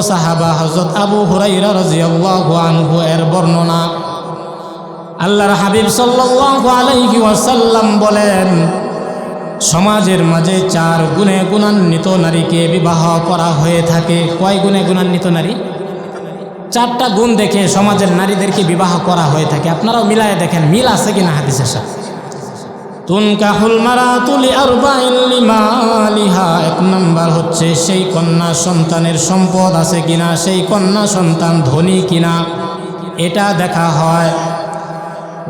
সাহাবা হজরত আবু হুরাইরা রাদিয়াল্লাহু আনহু এর বর্ণনা। আল্লাহর হাবিব সাল্লাল্লাহু আলাইহি ওয়াসাল্লাম বলেন, সমাজের মাঝে চার গুণে গুণান্বিত নারীকে বিবাহ করা হয়ে থাকে। কয় গুণে গুণান্বিত নারী? চারটা গুণ দেখে সমাজের নারীদেরকে বিবাহ করা হয়ে থাকে। আপনারাও মিলায় দেখেন, মিল আছে কিনা হাদিসের সাথে? তুনকাহুল মারাতুলি আরবাইন লিমালিহা, এক নাম্বার হচ্ছে সেই কন্যা সন্তানের সম্পদ আছে কিনা, সেই কন্যা সন্তান ধনী কিনা, এটা দেখা হয়।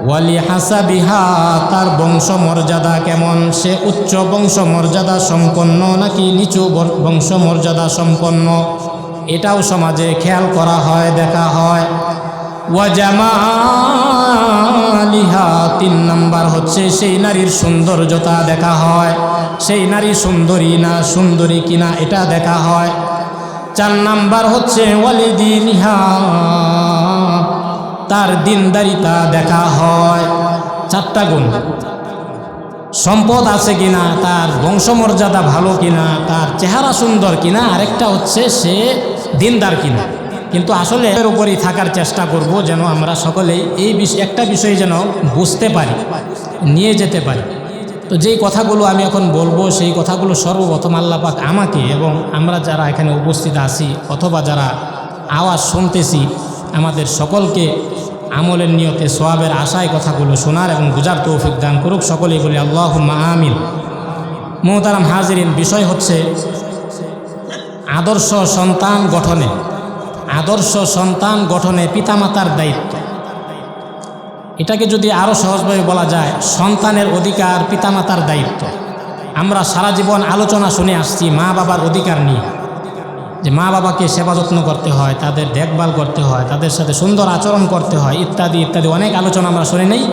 ওয়ালি হাসাবিহা, তার বংশমর্যাদা কেমন? সে উচ্চ বংশমর্যাদা সম্পন্ন নাকি নিচু বংশমর্যাদা সম্পন্ন? এটাও সমাজে খেয়াল করা হয়, দেখা হয়। ওয়াজামালিহা তিন নাম্বার হচ্ছে সেই নারীর সৌন্দর্যতা দেখা হয়। সেই নারী সুন্দরী না সুন্দরী কিনা এটা দেখা হয়। চার নাম্বার হচ্ছে ওয়ালিদিনিহা, তার দিনদারিতা দেখা হয়। চারটা গুণ। সম্পদ আছে কিনা, তার বংশমর্যাদা ভালো কিনা, তার চেহারা সুন্দর কিনা, আরেকটা হচ্ছে সে দিনদার কিনা। কিন্তু আসলে এর উপরই থাকার চেষ্টা করব যেন আমরা সকলেই এই বিষয় একটা বিষয় যেন বুঝতে পারি, নিয়ে যেতে পারি। তো যেই কথাগুলো আমি এখন বলব, সেই কথাগুলো সর্বপ্রথম আল্লাপাক আমাকে এবং আমরা যারা এখানে উপস্থিত আছি অথবা যারা আওয়াজ শুনতেছি, আমাদের সকলকে আমলের নিয়তে, সোয়াবের আশায় কথাগুলো শোনার এবং বুঝার তৌফিক দান করুক। সকলেই বলি আল্লাহ আমিন। মোহতারাম হাজিরিন, বিষয় হচ্ছে আদর্শ সন্তান গঠনে। আদর্শ সন্তান গঠনে পিতামাতার দায়িত্ব। এটাকে যদি আরও সহজভাবে বলা যায়, সন্তানের অধিকার পিতামাতার দায়িত্ব। আমরা সারা জীবন আলোচনা শুনে আসছি মা বাবার অধিকার নিয়ে। যে মা বাবাকে সেবা যত্ন করতে হয়, তাদের দেখভাল করতে হয়, তাদের সাথে সুন্দর আচরণ করতে হয়, ইত্যাদি ইত্যাদি অনেক আলোচনা আমরা শুনে নেই।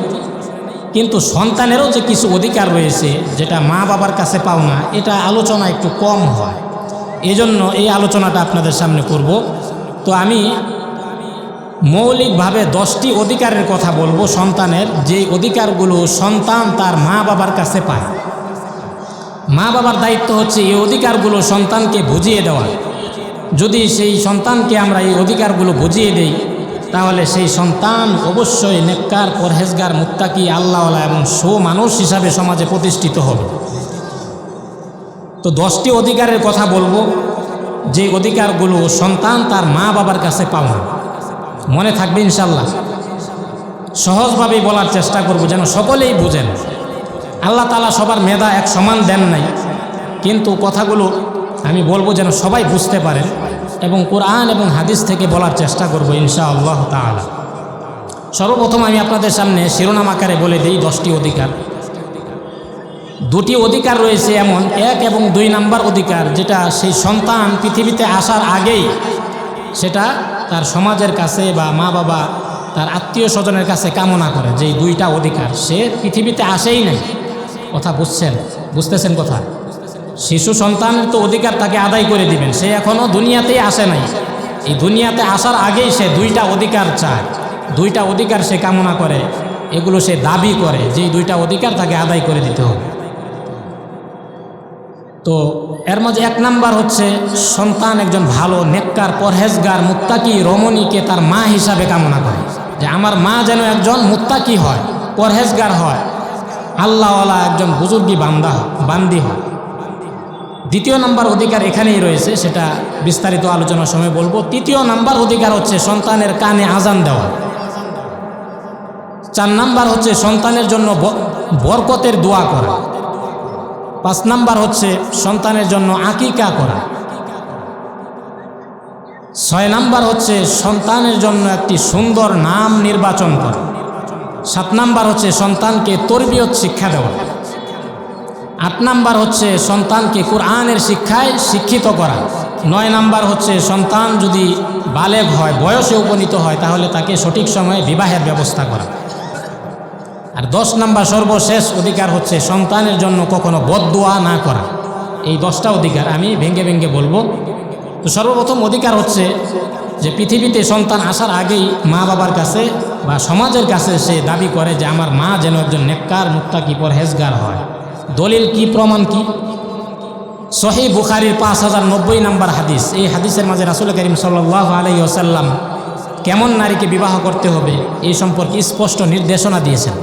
কিন্তু সন্তানেরও যে কিছু অধিকার রয়েছে, যেটা মা বাবার কাছে পাও না, এটা আলোচনা একটু কম হয়। এজন্য এই আলোচনাটা আপনাদের সামনে করব। তো আমি মৌলিকভাবে দশটি অধিকারের কথা বলব সন্তানের। যে অধিকারগুলো সন্তান তার মা বাবার কাছে পায়। মা বাবার দায়িত্ব হচ্ছে এই অধিকারগুলো সন্তানকে বুঝিয়ে দেওয়া। যদি সেই সন্তানকে আমরা এই অধিকারগুলো বুঝিয়ে দেই, তাহলে সেই সন্তান অবশ্যই নেককার, পরহেজগার, মুত্তাকি, আল্লাহওয়ালা এবং সো মানুষ হিসাবে সমাজে প্রতিষ্ঠিত হবে। তো দশটি অধিকারের কথা বলব। যে অধিকারগুলো সন্তান তার মা বাবার কাছে পাওয়া। মনে থাকবে ইনশাল্লাহ। সহজভাবেই বলার চেষ্টা করব যেন সকলেই বুঝেন। আল্লাহ তালা সবার মেধা এক সমান দেন নাই। কিন্তু কথাগুলো আমি বলব যেন সবাই বুঝতে পারেন এবং কোরআন এবং হাদিস থেকে বলার চেষ্টা করব ইনশা আল্লাহ তালা সর্বপ্রথম আমি আপনাদের সামনে শিরোনাম আকারে বলে দিই দশটি অধিকার। দুটি অধিকার রয়েছে এমন, এক এবং দুই নাম্বার অধিকার, যেটা সেই সন্তান পৃথিবীতে আসার আগেই সেটা তার সমাজের কাছে বা মা বাবা, তার আত্মীয় স্বজনের কাছে কামনা করে যে দুইটা অধিকার। সে পৃথিবীতে আসেই নাই। কথা বুঝছেন? বুঝতেছেন কথা? শিশু সন্তানের তো অধিকার তাকে আদায় করে দিবেন। সে এখনও দুনিয়াতেই আসে নাই। এই দুনিয়াতে আসার আগেই সে দুইটা অধিকার চায়। দুইটা অধিকার সে কামনা করে। এগুলো সে দাবি করে যে দুইটা অধিকার তাকে আদায় করে দিতে হবে। তো এর মাঝে এক নাম্বার হচ্ছে সন্তান একজন ভালো, নেককার, পরহেজগার, মুত্তাকি, রমণীকে তার মা হিসাবে কামনা করে। যে আমার মা যেন একজন মুত্তাকি হয়, পরহেজগার হয়, আল্লাহওয়ালা একজন বুজুর্গি বান্দা, বান্দি হয়। দ্বিতীয় নাম্বার অধিকার এখানেই রয়েছে, সেটা বিস্তারিত আলোচনার সময় বলব। তৃতীয় নাম্বার অধিকার হচ্ছে সন্তানের কানে আজান দেওয়া। চার নাম্বার হচ্ছে সন্তানের জন্য বরকতের দোয়া করা। পাঁচ নাম্বার হচ্ছে সন্তানের জন্য আকিকা করা। ছয় নাম্বার হচ্ছে সন্তানের জন্য একটি সুন্দর নাম নির্বাচন করা। সাত নাম্বার হচ্ছে সন্তানকে তরবিয়ত শিক্ষা দেওয়া। আট নাম্বার হচ্ছে সন্তানকে কোরআনের শিক্ষায় শিক্ষিত করা। নয় নাম্বার হচ্ছে সন্তান যদি বালেগ হয়, বয়সে উপনীত হয়, তাহলে তাকে সঠিক সময়ে বিবাহের ব্যবস্থা করা। আর দশ নাম্বার সর্বশেষ অধিকার হচ্ছে সন্তানের জন্য কখনো বদদোয়া না করা। এই দশটা অধিকার আমি ভেঙ্গে ভেঙ্গে বলব। তো সর্বপ্রথম অধিকার হচ্ছে যে পৃথিবীতে সন্তান আসার আগেই মা বাবার কাছে বা সমাজের কাছে সে দাবি করে যে আমার মা যেন একজন নেককার মুক্তাকি পরহেজগার হয়। দলিল কি, প্রমাণ কি? সহি বুখারির পাঁচ হাজার নব্বই নাম্বার হাদিস। এই হাদিসের মাঝে রাসুল করিম সাল্লাহ আলাই আসাল্লাম কেমন নারীকে বিবাহ করতে হবে এই সম্পর্কে স্পষ্ট নির্দেশনা দিয়েছেন।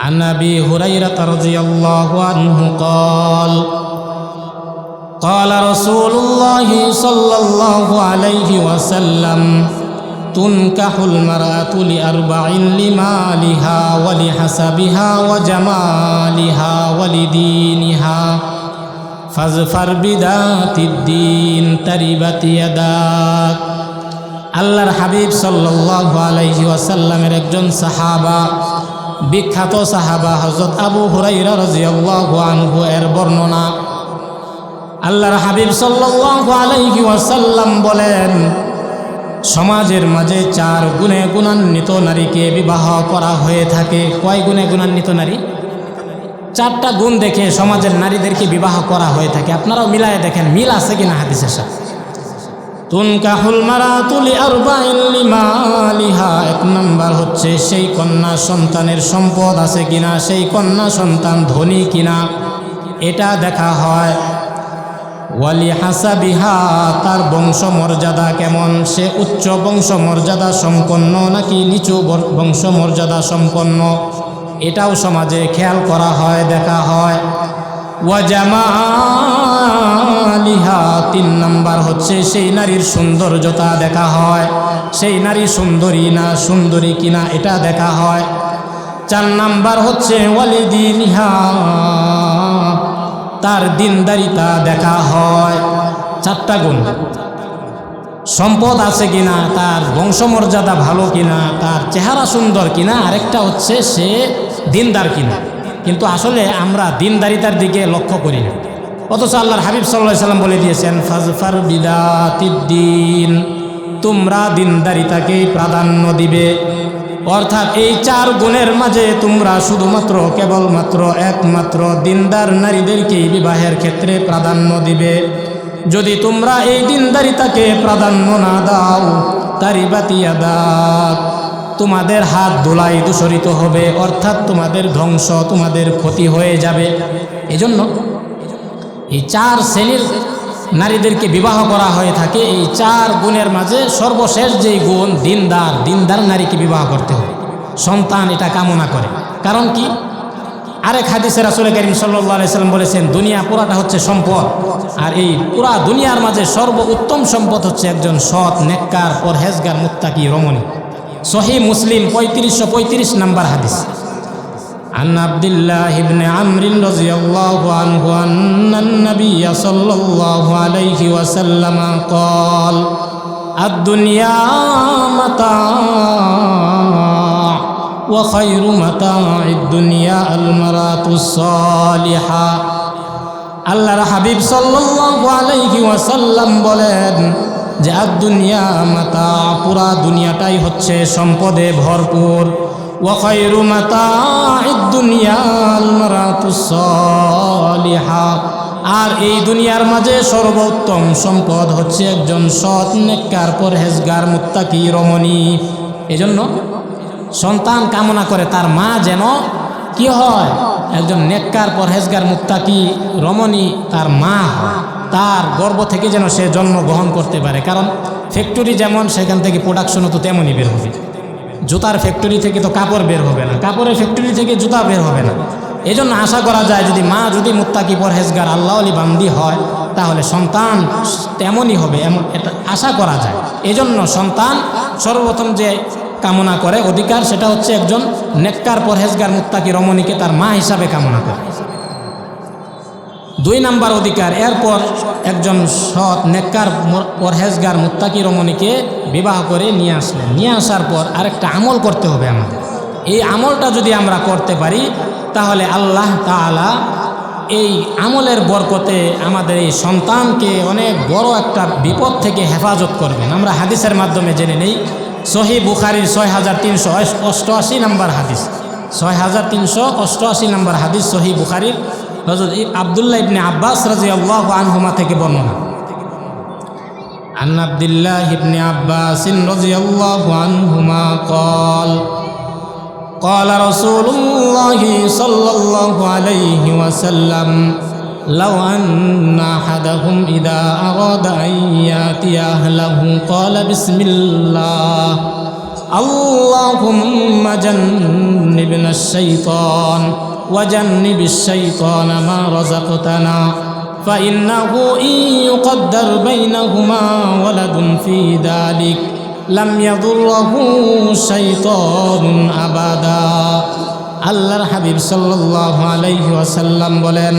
عن ابي هريره رضي الله عنه قال قال رسول الله صلى الله عليه وسلم تنكح المرأة لأربع لمالها ولحسبها وجمالها ولدينها فاظفر بذات الدين تربت يداك আল্লাহর হাবিব সাল্লাল্লাহু আলাইহি ওয়াসাল্লামের একজন সাহাবা বিখ্যাত সাহাবা হযরত আবু হুরাইরা রাদিয়াল্লাহু আনহু এর বর্ণনা। আল্লাহর হাবিব সাল্লাল্লাহু আলাইহি ওয়াসাল্লাম বলেন, সমাজের মাঝে চার গুণে গুণান্বিত নারীকে বিবাহ করা হয়ে থাকে। কয় গুণে গুণান্বিত নারী? চারটা গুণ দেখে সমাজের নারীদেরকে বিবাহ করা হয়ে থাকে। আপনারাও মিলায় দেখেন, মিল আছে কিনা হাদিসের সাথে? তুনকাহুল মারাতুলি আরবাইল মালিহা এক নম্বর হচ্ছে সেই কন্যা সন্তানের সম্পদ আছে কিনা, সেই কন্যা সন্তান ধনী কিনা, এটা দেখা হয়। ওয়ালি হাসাবিহা, তার বংশ মর্যাদা কেমন? সে উচ্চ বংশ মর্যাদা সম্পন্ন নাকি নিচু বর- বংশ মর্যাদা সম্পন্ন? এটাও সমাজে খেয়াল করা হয়, দেখা হয়। ওয়াজামালিহা তিন নাম্বার হচ্ছে সেই নারীর সৌন্দর্যতা দেখা হয়। সেই নারী সুন্দরী না সুন্দরী কিনা এটা দেখা হয়। চার নাম্বার হচ্ছে ওয়ালিদিনিহা তার দিনদারিতা দেখা হয়। চারটা গুণ। সম্পদ আছে কিনা, তার বংশমর্যাদা ভালো কিনা, তার চেহারা সুন্দর কিনা, আরেকটা হচ্ছে সে দিনদার কিনা। কিন্তু আসলে আমরা দিনদারিতার দিকে লক্ষ্য করি না। অথচ আল্লাহর হাবিব সাল্লাহ সাল্লাম বলে দিয়েছেন, ফাজফার বিদাতিদ্দিন। তোমরা দিনদারিতাকেই প্রাধান্য দিবে। অর্থাৎ এই চার গুণের মাঝে তোমরা শুধুমাত্র, কেবলমাত্র একমাত্র দিনদার নারীদেরকেই বিবাহের ক্ষেত্রে প্রাধান্য দিবে। যদি তোমরা এই দিনদারিতাকে প্রাধান্য না দাও তারি বাতিয়া দাও তোমাদের হাত দোলাই দূষরিত হবে, অর্থাৎ তোমাদের ধ্বংস, তোমাদের ক্ষতি হয়ে যাবে। এজন্য এই চার শ্রেণির নারীদেরকে বিবাহ করা হয়ে থাকে। এই চার গুণের মাঝে সর্বশেষ যেই গুণ, দিনদার দিনদার নারীকে বিবাহ করতে হবে সন্তান এটা কামনা করে। কারণ কি? আরেক হাদিসের আসলে করিম সাল্লাম বলেছেন, দুনিয়া পুরাটা হচ্ছে সম্পদ। আর এই পুরা দুনিয়ার মাঝে সর্ব উত্তম সম্পদ হচ্ছে একজন সৎ, নেককার, পরহেজগার, মুত্তাকি, রমণী। সহি মুসলিম পঁয়ত্রিশশো পঁয়ত্রিশ নাম্বার হাদিস। عن عبد الله بن عمرو رضي الله عنه أن النبي صلى الله عليه وسلم قال الدنيا متاع وخير متاع الدنيا المرأة الصالحة আল্লাহর হাবিব সাল্লাল্লাহু আলাইহি ওয়াসাল্লাম বলেন যে আর দুনিয়া মাতা পুরা দুনিয়াটাই হচ্ছে সম্পদে ভরপুর ওয়াখাইরু মাতা দুনিয়াল মারাতুস সালিহা। আর এই দুনিয়ার মাঝে সর্বোত্তম সম্পদ হচ্ছে একজন সৎ, নেককার, পরহেজগার, মুত্তাকি, রমণী। এজন্য সন্তান কামনা করে তার মা যেন কি হয়? একজন নেককার, পরহেজগার, মুত্তাকি, রমণী তার মা তার গর্ব থেকে যেন সে জন্ম গ্রহণ করতে পারে। কারণ ফ্যাক্টরি যেমন, সেখান থেকে প্রোডাকশনও তো তেমনই বের হবে। জুতার ফ্যাক্টরি থেকে তো কাপড় বের হবে না। কাপড়ের ফ্যাক্টরি থেকে জুতা বের হবে না। এই জন্য আশা করা যায়, যদি মা যদি মুত্তাকি পরহেজগার আল্লাহ আলী বান্দি হয়, তাহলে সন্তান তেমনই হবে এমন এটা আশা করা যায়। এজন্য সন্তান সর্বপ্রথম যে কামনা করে অধিকার, সেটা হচ্ছে একজন নেককার পরহেজগার মুত্তাকি রমণীকে তার মা হিসাবে কামনা করে। দুই নাম্বার অধিকার। এরপর একজন সৎ, নেককার পরহেজগার মুত্তাকি রমণীকে বিবাহ করে নিয়ে আসলেন। নিয়ে আসার পর আরেকটা আমল করতে হবে আমাদের। এই আমলটা যদি আমরা করতে পারি, তাহলে আল্লাহ তাআলা এই আমলের বরকতে আমাদের এই সন্তানকে অনেক বড় একটা বিপদ থেকে হেফাজত করবেন। আমরা হাদিসের মাধ্যমে জেনে নেই। সহি বুখারির ছয় হাজার তিনশো অষ্টআশি নম্বর হাদিস। ছয় হাজার তিনশো অষ্টআশি নম্বর হাদিস সহি বুখারির হজরত আবদুল্লাহ ইবনে আব্বাস রাজি আল্লাহ আনহুমা থেকে বর্ণনা عن عبد الله بن عباس رضي الله عنهما قال قال رسول الله صلى الله عليه وسلم لو أن أحدهم إذا أراد أن يأتي أهله قال بسم الله اللهم جنبنا الشيطان وجنب الشيطان ما رزقتنا فإنه إن يقدر بينهما ولد في ذلك لم يضره شيطان أبدا আল্লাহর হাবিব সাল্লাল্লাহু আলাইহি ওয়াসাল্লাম বলেন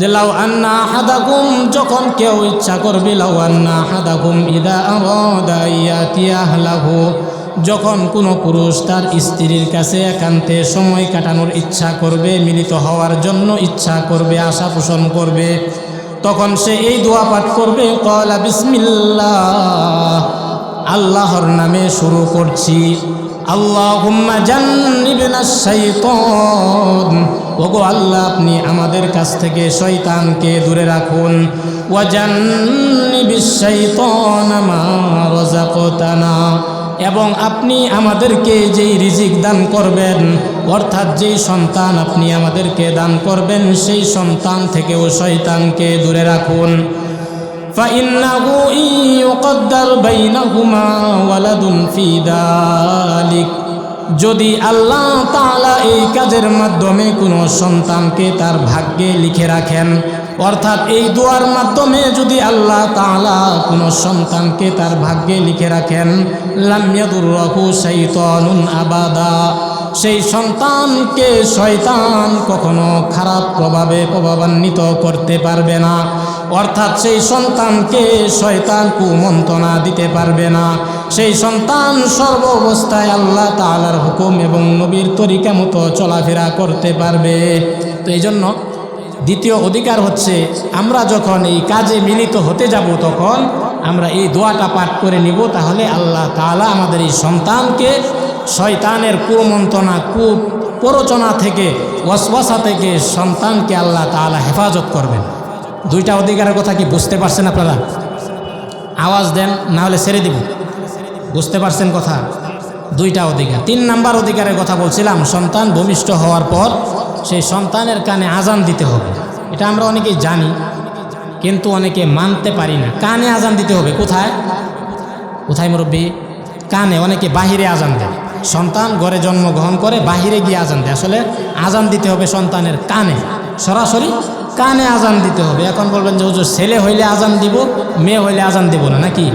যে লাউ আন্না আহাদাকুম যখন কেউ ইচ্ছা করবে লাউ আন্না আহাদাকুম ইদা আরাদা ইয়াতিয়া আহলাহু যখন কোনো পুরুষ তার স্ত্রীর কাছে একান্তে সময় কাটানোর ইচ্ছা করবে, মিলিত হওয়ার জন্য ইচ্ছা করবে, আশা পোষণ করবে, তখন সে এই দোয়া পাঠ করবে কলা বিসমিল্লাহ, আল্লাহর নামে শুরু করছি। আল্লাহুম্মা জান্নিবনা শাইতান, ওগো আল্লাহ, আপনি আমাদের কাছ থেকে শয়তানকে দূরে রাখুন। ওয়া জান্নিবিশ শাইতান মা রাযাকতানা এবং আপনি আমাদেরকে যেই রিজিক দান করবেন অর্থাৎ যেই সন্তান আপনি আমাদেরকে দান করবেন সেই সন্তান থেকেও শয়তানকে দূরে রাখুন فإنه إن يقدر بينهما ولد في ذلك যদি আল্লাহ তাআলা এই কাজের মাধ্যমে কোনো সন্তানকে তার ভাগ্যে লিখে রাখেন অর্থাৎ এই দোয়ার মাধ্যমে যদি আল্লাহ তাআলা কোনো সন্তানকে তার ভাগ্যে লিখে রাখেন আবাদা। সেই সন্তানকে শয়তান কখনো খারাপ প্রভাবে প্রভাবান্বিত করতে পারবে না। অর্থাৎ সেই সন্তানকে শয়তান কুমন্ত্রণা দিতে পারবে না। সেই সন্তান সর্ব অবস্থায় আল্লাহ তালার হুকুম এবং নবীর তরিকা মতো চলাফেরা করতে পারবে। তো এই জন্য দ্বিতীয় অধিকার হচ্ছে, আমরা যখন এই কাজে মিলিত হতে যাব তখন আমরা এই দোয়াটা পাঠ করে নিব, তাহলে আল্লাহ তালা আমাদের এই সন্তানকে শয়তানের কুমন্ত্রণা কু প্ররোচনা থেকে, ওয়াসওয়াসা থেকে সন্তানকে আল্লাহ তালা হেফাজত করবেন। দুইটা অধিকারের কথা কি বুঝতে পারছেন আপনারা? আওয়াজ দেন, না হলে ছেড়ে দিব। বুঝতে পারছেন কথা? দুইটা অধিকার। তিন নাম্বার অধিকারের কথা বলছিলাম, সন্তান ভূমিষ্ঠ হওয়ার পর সেই সন্তানের কানে আজান দিতে হবে। এটা আমরা অনেকেই জানি, কিন্তু অনেকে মানতে পারি না। কানে আজান দিতে হবে কোথায়? কোথায় মুরব্বী? কানে, অনেকে বাহিরে আজান দেয়। সন্তান ঘরে জন্মগ্রহণ করে বাহিরে গিয়ে আজান দেয়। আসলে আজান দিতে হবে সন্তানের কানে। সরাসরি কানে আজান দিতে হবে। এখন বলবেন যে, হুজুর, ছেলে হইলে আজান দিব, মেয়ে হইলে আজান দিব না নাকি?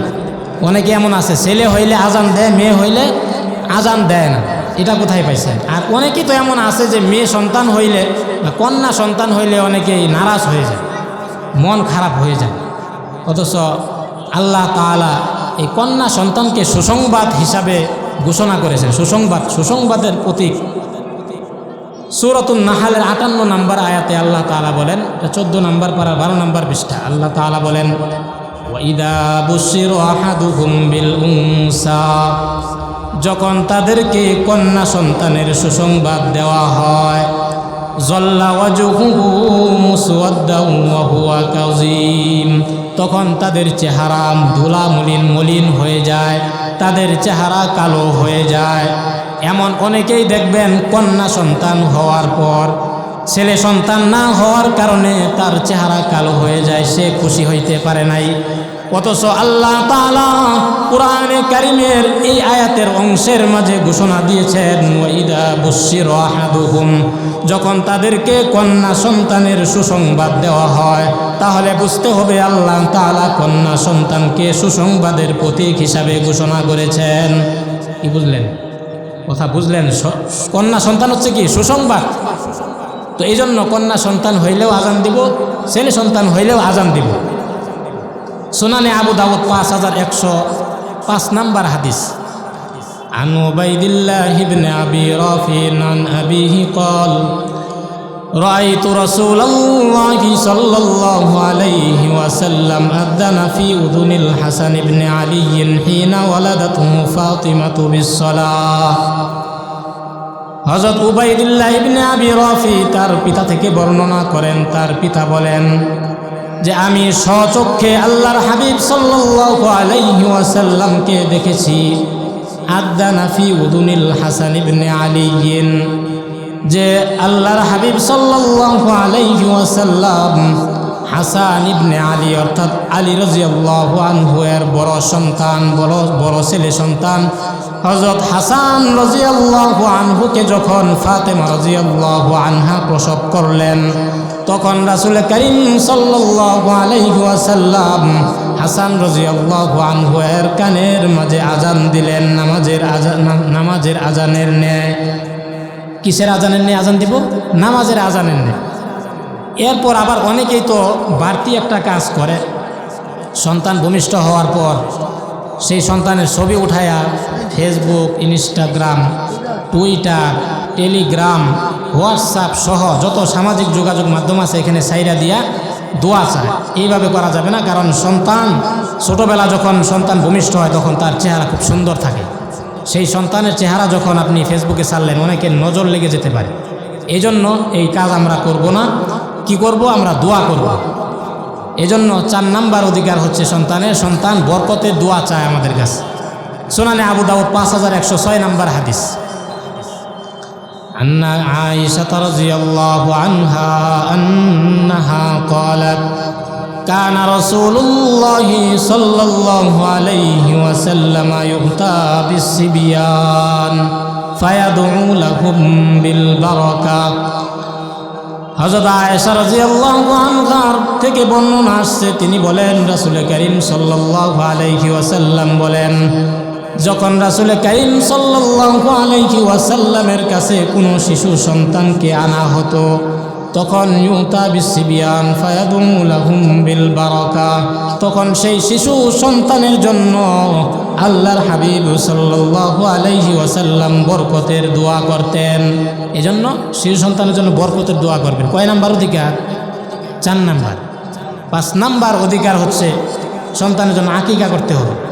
অনেকে এমন আছে, ছেলে হইলে আজান দেয়, মেয়ে হইলে আজান দেয় না। এটা কোথায় পাইছেন আর অনেকেই তো এমন আছে যে মেয়ে সন্তান হইলে বা কন্যা সন্তান হইলে অনেকেই নারাজ হয়ে যায়, মন খারাপ হয়ে যায়। অথচ আল্লাহ তাআলা এই কন্যা সন্তানকে সুসংবাদ হিসাবে ঘোষণা করেছেন। সুসংবাদ, সুসংবাদের প্রতীক। সুরতুল নাহালের আটান্ন নম্বর আয়াতে আল্লাহ তাআলা বলেন চোদ্দ নম্বর পারা বারো নম্বর পৃষ্ঠা। আল্লাহ তাআলা বলেন বিল উনসা। যখন তাদেরকে কন্যা সন্তানের সুসংবাদ দেওয়া হয় তখন তাদের চেহারা ধুলা মলিন মলিন হয়ে যায়, তাদের চেহারা কালো হয়ে যায়। এমন অনেকেই দেখবেন কন্যা সন্তান হওয়ার পর, ছেলে সন্তান না হওয়ার কারণে তার চেহারা কালো হয়ে যায়, সে খুশি হইতে পারে নাই। অথচ আল্লাহ কোরআনে কারিমের এই আয়াতের অংশের মাঝে ঘোষণা দিয়েছেন যখন তাদেরকে কন্যা সন্তানের সুসংবাদ দেওয়া হয়, তাহলে বুঝতে হবে আল্লাহ তাআলা কন্যা সন্তানকে সুসংবাদের প্রতীক হিসাবে ঘোষণা করেছেন। কি বুঝলেন? কথা বুঝলেন? কন্যা সন্তান হচ্ছে কি? সুসংবাদ। তো এই জন্য কন্যা সন্তান হইলেও আজান দিব, ছেলে সন্তান হইলেও আজান দিব। সুনানে আবু দাউদ পাঁচ হাজার একশো পাঁচ নাম্বার হাদিস عن عبيد الله بن أبي رافع عن أبيه قال رأيت رسول الله صلى الله عليه وسلم أذن في أذن الحسن بن علي حين ولدته فاطمة بالصلاة হজরত উবাইদুল্লাহ ইবনে আবি রফি তার পিতা থেকে বর্ণনা করেন তার পিতা বলেন যে আমি স্বচক্ষে আল্লাহর হাবিব সাল্লাল্লাহু দেখেছি। আদানাফি উদুনিল হাসান ইবনে আলিয়িন যে আল্লাহর হাবিব সাল্লাল্লাহু আলাইহি হাসান ইবনে আলী, অর্থাৎ আলী রাজিয়াল্লাহু আনহু বড় সন্তান, বড় বড় ছেলে সন্তান হজরত হাসান রাজিয়াল্লাহু আনহুকে যখন ফাতেমা রাজিয়াল্লাহু আনহা প্রসব করলেন তখন রাসুল করিম ওয়াসাল্লাম হাসান রাজিয়াল্লাহু আনহু এর কানের মাঝে আজান দিলেন, নামাজের আজান নামাজের আজানের ন্যায়। কিসের আজানের ন্যায় আজান দিব? নামাজের আজানের ন্যায়। এরপর আবার অনেকেই তো বাড়তি একটা কাজ করে। সন্তান ভূমিষ্ঠ হওয়ার পর সেই সন্তানের ছবি উঠায়া Facebook, Instagram, Twitter, Telegram WhatsApp সহ যত সামাজিক যোগাযোগ মাধ্যম আছে এখানে সাইরা দিয়া দোয়া চায়। এইভাবে করা যাবে না, কারণ সন্তান ছোটোবেলা যখন সন্তান ভূমিষ্ঠ হয় তখন তার চেহারা খুব সুন্দর থাকে। সেই সন্তানের চেহারা যখন আপনি ফেসবুকে ছাড়লেন, অনেকের নজর লেগে যেতে পারে। এই জন্য এই কাজ আমরা করব না। কি করব? আমরা দোয়া করব। এজন্য চার নাম্বার অধিকার হচ্ছে সন্তানের। সন্তান বরকতের দোয়া চায় আমাদের কাছে। সোনানে আবু দাউদ পাঁচ হাজার একশো ছয় নাম্বার হাদিস। أن عائشة رضي الله عنها أنها قالت كان رسول الله صلى الله عليه وسلم يؤتى بالصبيان فيدعو لهم بالبركة হজরত আয়েশা রাদিয়াল্লাহু আনহার থেকে বর্ণনা আসছে তিনি বলেন রাসূল করিম সাল্লাল্লাহু আলাইহি ওয়াসাল্লাম বলেন যখন রাসূল কাইম সাল্লাল্লাহু আলাইহি ওয়াসাল্লামের কাছে কোনো শিশু সন্তানকে আনা হতো, তখন ইউতা বিসিবিয়ান ফায়াদুম লাহুম বিল বারাকা। তখন সেই শিশু সন্তানের জন্য আল্লাহর হাবিব সাল্লাল্লাহু আলাইহি ওয়াসাল্লাম বরকতের দোয়া করতেন। এজন্য শিশু সন্তানের জন্য বরকতের দোয়া করবেন। কয় নাম্বার অধিকার? চার নাম্বার। পাঁচ নাম্বার অধিকার হচ্ছে সন্তানের জন্য আকিকা করতে হবে।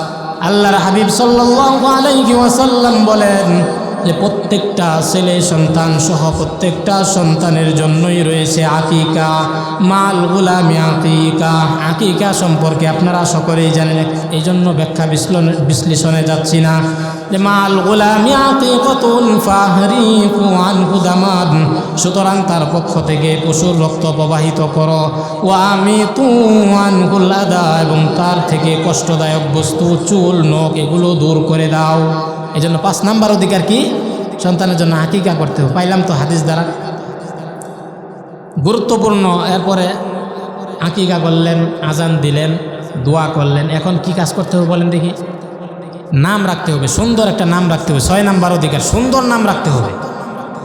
আল্লাহর হাবিব সাল্লাল্লাহু আলাইহি ওয়াসাল্লাম বলেন যে প্রত্যেকটা ছেলে সন্তান সহ প্রত্যেকটা সন্তানের জন্যই রয়েছে আকিকা, মাল গুলামি আকিকা। আকিকা সম্পর্কে আপনারা সকলেই জানেন এই জন্য ব্যাখ্যা বিশ্লেষণ যাচ্ছি না। যে মাল গুলামি আকিকাতুন দামান। সুতরাং তার পক্ষ থেকে পশুর রক্ত প্রবাহিত করো। ও আমি তু আনহুল আদা এবং তার থেকে কষ্টদায়ক বস্তু, চুল, নখ, এগুলো দূর করে দাও। এই জন্য পাঁচ নাম্বার অধিকার কি? সন্তানের জন্য হাকিকা করতে হবে। পাইলাম তো হাদিস দ্বারা। গুরুত্বপূর্ণ, এরপরে আকিকা করলেন, আজান দিলেন, দোয়া করলেন। এখন কি কাজ করতে হবে বলেন দেখি। নাম রাখতে হবে, সুন্দর একটা নাম রাখতে হবে। ছয় নাম্বার অধিকার, সুন্দর নাম রাখতে হবে।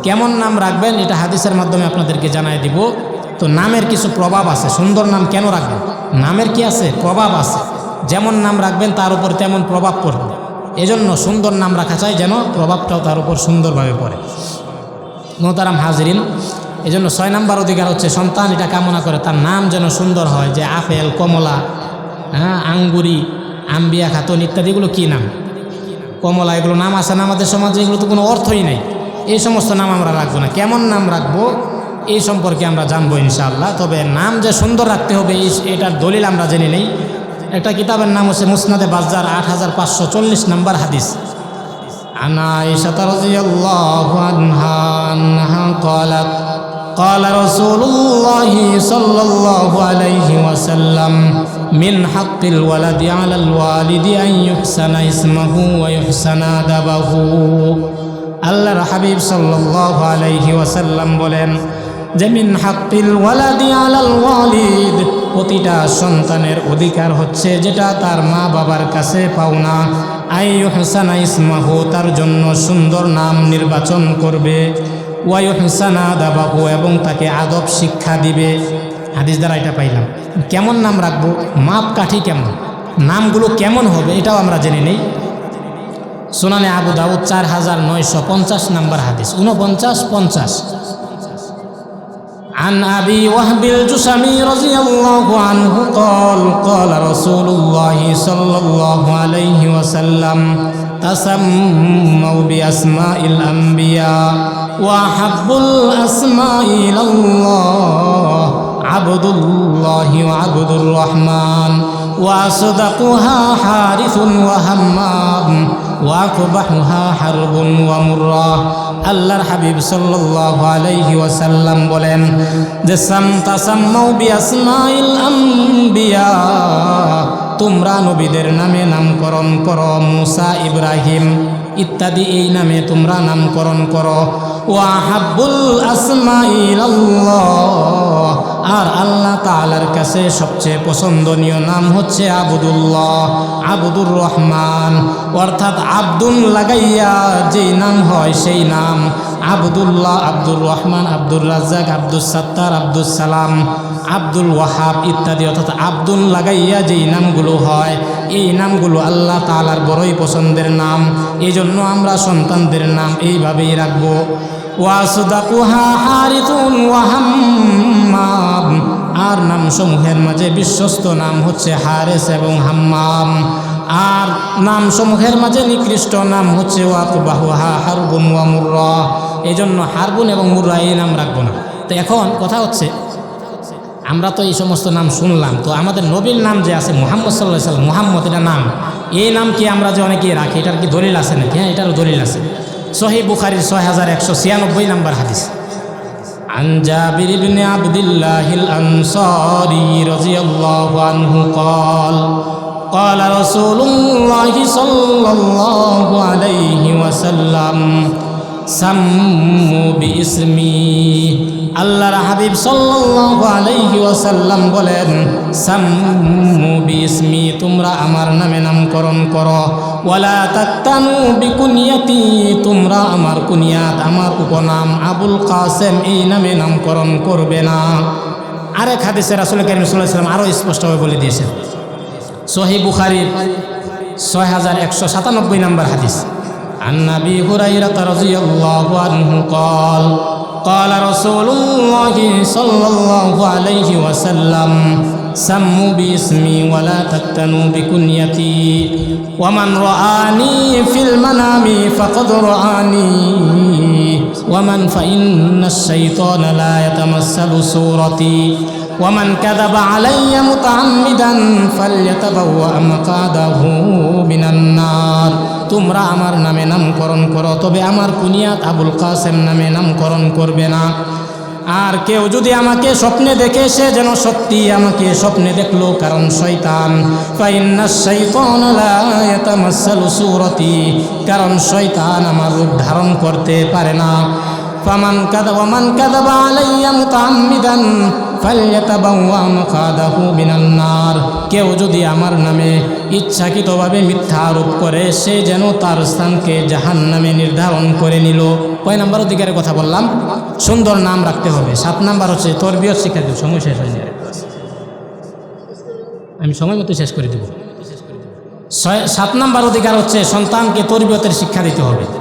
কেমন নাম রাখবেন? এটা হাদিসের মাধ্যমে আপনাদেরকে জানাই দিব। তো নামের কিছু প্রভাব আছে, সুন্দর নাম কেন রাখবেন? নামের কি আছে? প্রভাব আছে। যেমন নাম রাখবেন, তার উপর তেমন প্রভাব পড়বে। এজন্য সুন্দর নাম রাখা চাই যেন প্রভাবটাও তার উপর সুন্দরভাবে পড়ে। মোহতারাম হাজরিন, এজন্য ছয় নাম্বার অধিকার হচ্ছে সন্তান এটা কামনা করে, তার নাম যেন সুন্দর হয়, যে আপেল, কমলা হ্যাঁ আঙ্গুরি, আম্বিয়া, খাতুন ইত্যাদিগুলো কী নাম? কমলা, এগুলো নাম আছে না আমাদের সমাজে? এগুলো তো কোনো অর্থই নেই। এই সমস্ত নাম আমরা রাখব না। কেমন নাম রাখব? এই সম্পর্কে আমরা জানব ইনশাআল্লাহ। তবে নাম যে সুন্দর রাখতে হবে, এই এটার দলিল আমরা জেনে নেই। একটা কিতাবের নাম হচ্ছে মুসনাদে বাজার আট হাজার পাঁচশো চল্লিশ নম্বর হাদিস عن عائشة رضي الله عنها أنها قالت قال رسول الله صلى الله عليه وسلم من حق الولد على الوالد أن يحسن اسمه ويحسن أدبه আল্লাহর হাবিব সাল্লাল্লাহু আলাইহি ওয়াসাল্লাম বলেন যে মিন হাক্কিল ওয়ালাদি আলাল ওয়ালিদ প্রতিটা সন্তানের অধিকার হচ্ছে যেটা তার মা বাবার কাছে পাওনা। আই হাসানা ইসমাহু, তার জন্য সুন্দর নাম নির্বাচন করবে। ওয়াই হাসানা দাবাহু, এবং তাকে আদব শিক্ষা দিবে। হাদিস দ্বারা এটা পাইলাম। কেমন নাম রাখব? মাপ কাঠি কেমন? নামগুলো কেমন হবে এটাও আমরা জেনে নেই। সোনানে আবু দাউদ, চার হাজার নয়শো পঞ্চাশ নাম্বার হাদিস। উনপঞ্চাশ পঞ্চাশ। عن أبي وهب الجسمي رضي الله عنه قال قال رسول الله صلى الله عليه وسلم تسموا بأسماء الأنبياء وأحب الأسماء إلى الله عبد الله وعبد الرحمن. وأصدقها حارث وهمام وأقبحها حرب ومرة আল্লাহর হাবিব সাল্লাল্লাহু আলাইহি ওয়াসাল্লাম বলেন যে সাম তাসাম্মাউ বিআসমাইল আম্বিয়া তোমরা নবীদের নামে নামকরণ করো মুসা ইব্রাহিম ইত্যাদি এই নামে তোমরা নামকরণ করো ওয়াহাব্বুল আসমাইল আল্লাহ আর আল্লাহ তালার কাছে সবচেয়ে পছন্দনীয় নাম হচ্ছে আবুদুল্লাহ, আবুদুর রহমান। অর্থাৎ আব্দুল লাগাইয়া যেই নাম হয় সেই নাম আবদুল্লাহ, আব্দুর রহমান, আব্দুর রাজ্জাক আব্দুল সাত্তার আব্দুল সালাম, আব্দুল ওয়াহাব ইত্যাদি। অর্থাৎ আব্দুল লাগাইয়া যেই নামগুলো হয়, এই নামগুলো আল্লাহ তালার বড়ই পছন্দের নাম। এই জন্য আমরা সন্তানদের নাম এইভাবেই রাখব। আর নামসমূহের মাঝে বিশ্বস্ত নাম হচ্ছে হারেস এবং হাম্মাম। আর নাম সমূহের মাঝে নিকৃষ্ট নাম হচ্ছে ওয়াকুবাহুহা হারবুন ওয়া মুর্রা। এই জন্য হারবুন এবং মুর্রা এই নাম রাখব না। তো এখন কথা হচ্ছে, আমরা তো এই সমস্ত নাম শুনলাম, তো আমাদের নবীর নাম যে আছে মোহাম্মদ সাল্লাহ সাল্লাম মোহাম্মদ এটা নাম, এই নাম কি আমরা যে অনেকে রাখি, এটার কি দলিল আছে নাকি? হ্যাঁ এটারও দলিল আছে। সহি বুখারির ছয় হাজার একশো ছিয়ানব্বই নাম্বার হাদিস عن جابر بن عبد الله الأنصاري رضي الله عنه قال قال رسول الله صلى الله عليه وسلم সাম্মু বিইসমি। আল্লাহর হাবিব সাল্লাল্লাহু আলাইহি বলেন, সাম্মু বিইসমি, তোমরা আমার নামে নামকরণ করো। ওয়ালা তাত্তানু বিকুনিয়াতি, তোমরা আমার কুনিয়াত, আমার উপনাম আবুল কাসেম এই নামে নামকরণ করবে না। আরেক হাদিসে রাসূল করিম সাল্লাল্লাহু আলাইহি ওয়াসাল্লাম আরও স্পষ্টভাবে বলে দিয়েছেন। সহি বুখারীর ছয় হাজার একশো সাতানব্বই নম্বর হাদিস। عن أبي هريرة رضي الله عنه قال قال رسول الله صلى الله عليه وسلم سموا باسمي ولا تكتنوا بكنيتي ومن رآني في المنام فقد رآني ومن فإن الشيطان لا يتمثل صورتي ومن كذب علي متعمدا فليتبوأ مقعده من النار. তোমরা আমার নামে নামকরণ করো, তবে আমার কুনিয়াত আবুল কাসেম নামে নামকরণ করবে না। আর কেউ যদি আমাকে স্বপ্নে দেখে, সে যেন সত্যি আমাকে স্বপ্নে দেখল, কারণ সূরতি, কারণ শৈতান আমার রূপ ধারণ করতে পারে না। ফামান কাযাবা মান কাযাবা আলাইয়া মুতাআম্মিদান ফালইয়াতাবাওয়া মাকাদাহু মিনান নার। কেউ যদি আমার নামে ইচ্ছাকৃতভাবে মিথ্যা আরোপ করে, সে যেন তার স্থানকে জাহান নামে নির্ধারণ করে নিল। কয় নাম্বার অধিকারের কথা বললাম? সুন্দর নাম রাখতে হবে। সাত নাম্বার হচ্ছে তরবিয়ত শিক্ষা দেব সময় শেষ হয়নি আমি সময় মতো শেষ করে দেব। ছয় সাত নাম্বার অধিকার হচ্ছে সন্তানকে তরবিয়তের শিক্ষা দিতে হবে।